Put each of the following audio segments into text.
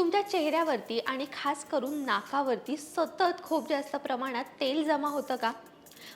तुमच्या चेहऱ्यावरती आणि खास करून नाकावरती सतत खूप जास्त प्रमाणात तेल जमा होतं का?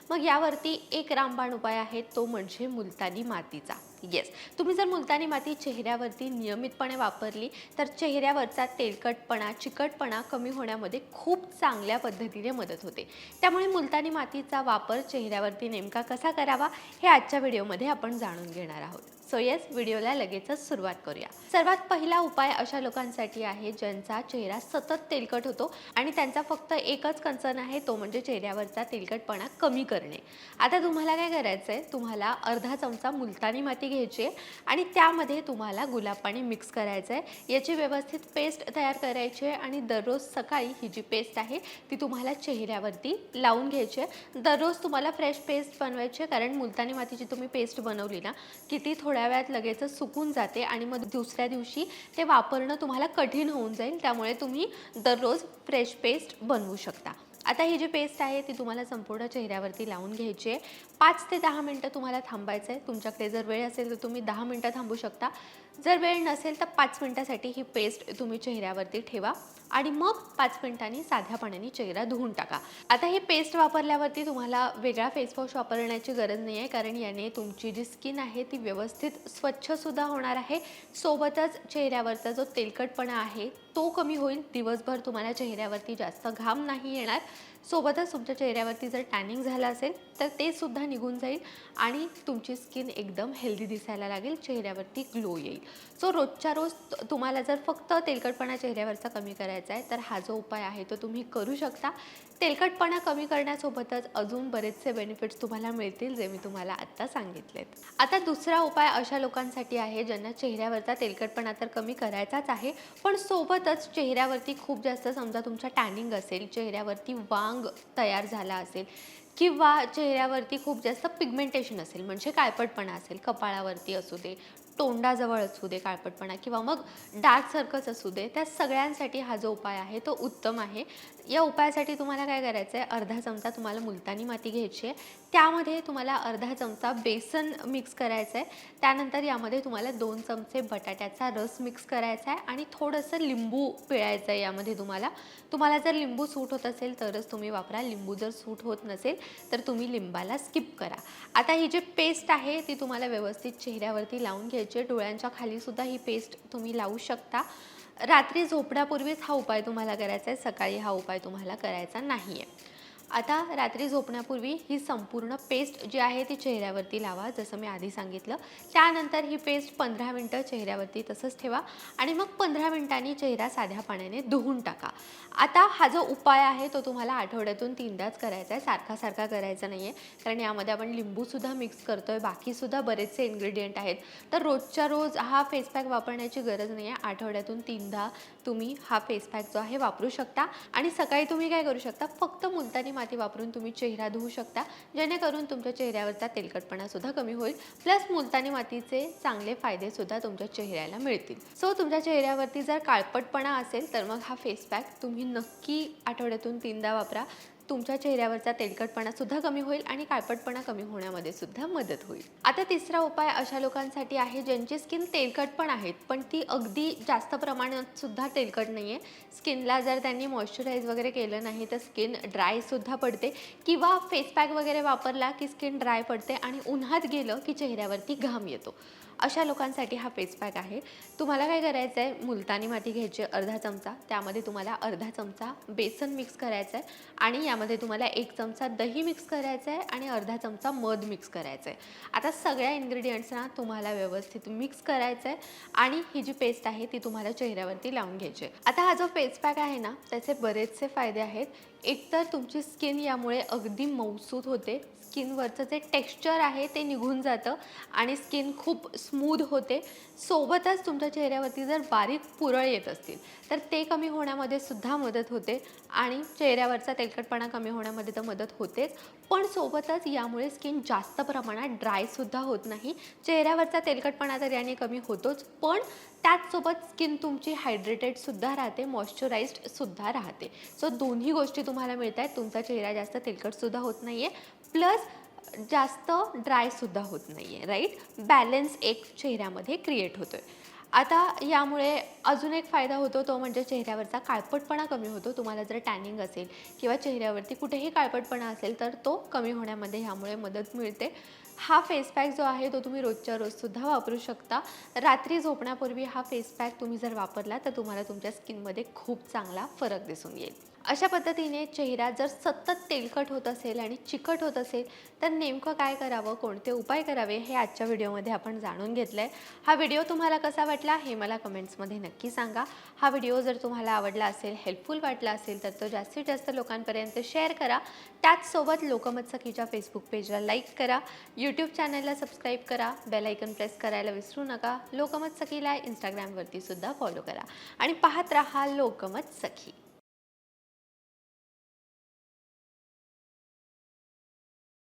मग यावरती एक रामबाण उपाय आहे तो म्हणजे मुलतानी मातीचा. येस तुम्ही जर मुलतानी माती चेहऱ्यावरती नियमितपणे वापरली तर चेहऱ्यावरचा तेलकटपणा चिकटपणा कमी होण्यामध्ये खूप चांगल्या पद्धतीने मदत होते. त्यामुळे मुलतानी मातीचा वापर चेहऱ्यावरती नेमका कसा करावा हे आजच्या व्हिडिओमध्ये आपण जाणून घेणार आहोत. सो येस व्हिडिओला लगेचच सुरुवात करूया. सर्वात पहिला उपाय अशा लोकांसाठी आहे ज्यांचा चेहरा सतत तेलकट होतो आणि त्यांचा फक्त एकच कन्सर्न आहे तो म्हणजे चेहऱ्यावरचा तेलकटपणा कमी करणे. आता तुम्हाला काय करायचं आहे तुम्हाला अर्धा चमचा मुलतानी माती घ्यायची आहे आणि त्यामध्ये तुम्हाला गुलाब पाणी मिक्स करायचं आहे याची व्यवस्थित पेस्ट तयार करायची आहे आणि दररोज सकाळी ही जी पेस्ट आहे ती तुम्हाला चेहऱ्यावरती लावून घ्यायची आहे. दररोज तुम्हाला फ्रेश पेस्ट बनवायची आहे कारण मुलतानी मातीची तुम्ही पेस्ट बनवली ना की ती थोड्या वेळात लगेचच सुकून जाते आणि मग दुसऱ्या दिवशी ते वापरणं तुम्हाला कठीण होऊन जाईल. त्यामुळे तुम्ही दररोज फ्रेश पेस्ट बनवू शकता. आता ही जी पेस्ट आहे ती तुम्हाला संपूर्ण चेहऱ्यावरती लावून घ्यायची आहे. पाच ते दहा मिनटं तुम्हाला थांबायचं आहे. तुमच्याकडे जर वेळ असेल तर तुम्ही दहा मिनटं थांबू शकता. जर वेळ नसेल तर पाच मिनटासाठी ही पेस्ट तुम्ही चेहऱ्यावरती ठेवा आणि मग पाच मिनिटांनी साध्या पाण्याने चेहरा धुवून टाका. आता ही पेस्ट वापरल्यावरती तुम्हाला वेगळा फेसवॉश वापरण्याची गरज नाही आहे कारण याने तुमची जी स्किन आहे ती व्यवस्थित स्वच्छसुद्धा होणार आहे. सोबतच चेहऱ्यावरचा जो तेलकटपणा आहे तो कमी होईल. दिवसभर तुम्हाला चेहऱ्यावरती जास्त घाम नाही येणार. सोबतच तुमच्या चेहऱ्यावरती जर टॅनिंग झालं असेल तर ते सुद्धा निघून जाईल आणि तुमची स्किन एकदम हेल्दी दिसायला लागेल चेहऱ्यावरती ग्लो येईल. सो रोजच्या रोज तुम्हाला जर फक्त तेलकटपणा चेहऱ्यावरचा कमी करायचा आहे तर हा जो उपाय आहे तो तुम्ही करू शकता. तेलकटपणा कमी करण्यासोबतच अजून बरेचसे बेनिफिट्स तुम्हाला मिळतील जे मी तुम्हाला आत्ता सांगितलेत. आता दुसरा उपाय अशा लोकांसाठी आहे ज्यांना चेहऱ्यावरचा तेलकटपणा तर कमी करायचाच आहे पण सोबतच चेहऱ्यावरती खूप जास्त समजा तुमचा टॅनिंग असेल चेहऱ्यावरती वांग तयार झाला असेल किंवा चेहऱ्यावरती खूप जास्त पिगमेंटेशन असेल म्हणजे काळपटपणा असेल कपाळावरती असू दे तोंडाजवळ असू दे काळपटपणा किंवा मग डार्क सर्कल्स असू दे त्या सगळ्यांसाठी हा जो उपाय आहे तो उत्तम आहे. या उपायासाठी तुम्हाला काय करायचं आहे अर्धा चमचा तुम्हाला मुलतानी माती घ्यायची आहे. त्यामध्ये तुम्हाला अर्धा चमचा बेसन मिक्स करायचं आहे त्यानंतर यामध्ये तुम्हाला दोन चमचे बटाट्याचा रस मिक्स करायचा आहे आणि थोडंसं लिंबू पिळायचं आहे यामध्ये तुम्हाला. तुम्हाला जर लिंबू सूट होत असेल तरच तुम्ही वापरा. लिंबू जर सूट होत नसेल तर तुम्ही लिंबाला स्किप करा. आता ही जी पेस्ट आहे ती तुम्हाला व्यवस्थित चेहऱ्यावरती लावून घ्यायची आहे डोळ्यांच्या खालीसुद्धा ही पेस्ट तुम्ही लावू शकता. रात्री झोपण्यापूर्वीच हा उपाय तुम्हाला करायचा आहे. सकाळी हा उपाय तुम्हाला करायचा नाही आहे आता रात्री झोपण्यापूर्वी ही संपूर्ण पेस्ट जी आहे ती चेहऱ्यावरती लावा जसं मी आधी सांगितलं. त्यानंतर ही पेस्ट पंधरा मिनटं चेहऱ्यावरती तसंच ठेवा आणि मग पंधरा मिनिटांनी चेहरा साध्या पाण्याने धुवून टाका. आता हा जो उपाय आहे तो तुम्हाला आठवड्यातून तीनदाच करायचा आहे. सारखा सारखा करायचा नाही आहे कारण यामध्ये आपण लिंबूसुद्धा मिक्स करतो आहे बाकीसुद्धा बरेचसे इन्ग्रेडियंट आहेत. तर रोजच्या रोज हा फेस पॅक वापरण्याची गरज नाही आहे आठवड्यातून तीनदा तुम्ही हा फेस पॅक जो आहे वापरू शकता. आणि सकाळी तुम्ही काय करू शकता? फक्त मुलतानी माती वापरून तुम्ही चेहरा धुवू शकता जेणेकरून तुमच्या चेहऱ्यावरचा तेलकटपणा सुद्धा कमी होईल. प्लस मुलतानी मातीचे चांगले फायदे सुद्धा तुमच्या चेहऱ्याला मिळतील. सो तुमच्या चेहऱ्यावरती जर काळपटपणा असेल तर मग हा फेस पॅक तुम्ही नक्की आठवड्यातून तीनदा वापरा. तुमच्या चेहऱ्यावरचा तेलकटपणा सुद्धा कमी होईल आणि काळपटपणा कमी होण्यामध्ये सुद्धा मदत होईल. आता तिसरा उपाय अशा लोकांसाठी आहे ज्यांची स्किन तेलकट पण आहेत पण ती अगदी जास्त प्रमाणात सुद्धा तेलकट नाही आहे स्किनला जर त्यांनी मॉइश्चराईज वगैरे केलं नाही तर स्किन ड्राय सुद्धा पडते. किंवा फेस पॅक वगैरे वापरला की स्किन ड्राय पडते आणि उन्हात गेलं की चेहऱ्यावरती घाम येतो. अशा लोकांसाठी हा फेस पॅक आहे. तुम्हाला काय करायचं आहे मुलतानी माती घ्यायची आहे अर्धा चमचा त्यामध्ये तुम्हाला अर्धा चमचा बेसन मिक्स करायचं आहे आणि यामध्ये तुम्हाला एक चमचा दही मिक्स करायचं आहे आणि अर्धा चमचा मध मिक्स करायचं आहे. आता सगळ्या इन्ग्रेडियंट्सना तुम्हाला व्यवस्थित मिक्स करायचं आहे आणि ही जी पेस्ट आहे ती तुम्हाला चेहऱ्यावरती लावून घ्यायची आहे. आता हा जो फेस पॅक आहे ना त्याचे बरेचसे फायदे आहेत. एकतर तुमची स्किन यामुळे अगदी मऊसूत होते स्किनवरचं जे टेक्स्चर आहे ते निघून जातं आणि स्किन खूप स्मूद होते. सोबतच तुमच्या चेहऱ्यावरती जर बारीक पुरळ येत असतील तर ते कमी होण्यामध्ये सुद्धा मदत होते आणि चेहऱ्यावरचा तेलकटपणा कमी होण्यामध्ये तर मदत होतेच. पण सोबतच यामुळे स्किन जास्त प्रमाणात ड्रायसुद्धा होत नाही. चेहऱ्यावरचा तेलकटपणा तर याने कमी होतोच पण त्याचसोबत स्किन तुमची हायड्रेटेडसुद्धा राहते मॉइश्चराइज्डसुद्धा राहते. सो दोन्ही गोष्टी तुम्हाला मिळत आहेत तुमचा चेहरा जास्त तेलकटसुद्धा होत नाही आहे प्लस जास्त ड्रायसुद्धा होत नाही आहे राईट बॅलन्स एक चेहऱ्यामध्ये क्रिएट होतो आहे आता यामुळे अजून एक फायदा होतो तो म्हणजे चेहऱ्यावरचा काळपटपणा कमी होतो. तुम्हाला जर टॅनिंग असेल किंवा चेहऱ्यावरती कुठेही काळपटपणा असेल तर तो कमी होण्यामध्ये ह्यामुळे मदत मिळते. हा फेस पॅक जो आहे तो तुम्ही रोजच्या रोजसुद्धा वापरू शकता. रात्री झोपण्यापूर्वी हा फेस पॅक तुम्ही जर वापरला तर तुम्हाला तुमच्या स्किनमध्ये खूप चांगला फरक दिसून येईल. अशा पद्धतीने चेहरा जर सतत तेलकट होत असेल आणि चिकट होत असेल तर नेमकं काय करावं कोणते उपाय करावे हे आजच्या व्हिडिओमध्ये आपण जाणून घेतलं आहे हा व्हिडिओ तुम्हाला कसा वाटला हे मला कमेंट्समध्ये नक्की सांगा. हा व्हिडिओ जर तुम्हाला आवडला असेल हेल्पफुल वाटला असेल तर तो जास्तीत जास्त लोकांपर्यंत शेअर करा. त्याचसोबत लोकमत सखीच्या फेसबुक पेजला लाईक करा. यूट्यूब चॅनलला सबस्क्राईब करा. बेलायकन प्रेस करायला विसरू नका. लोकमत सखीला इंस्टाग्रामवरती सुद्धा फॉलो करा. आणि पाहत राहा लोकमत सखी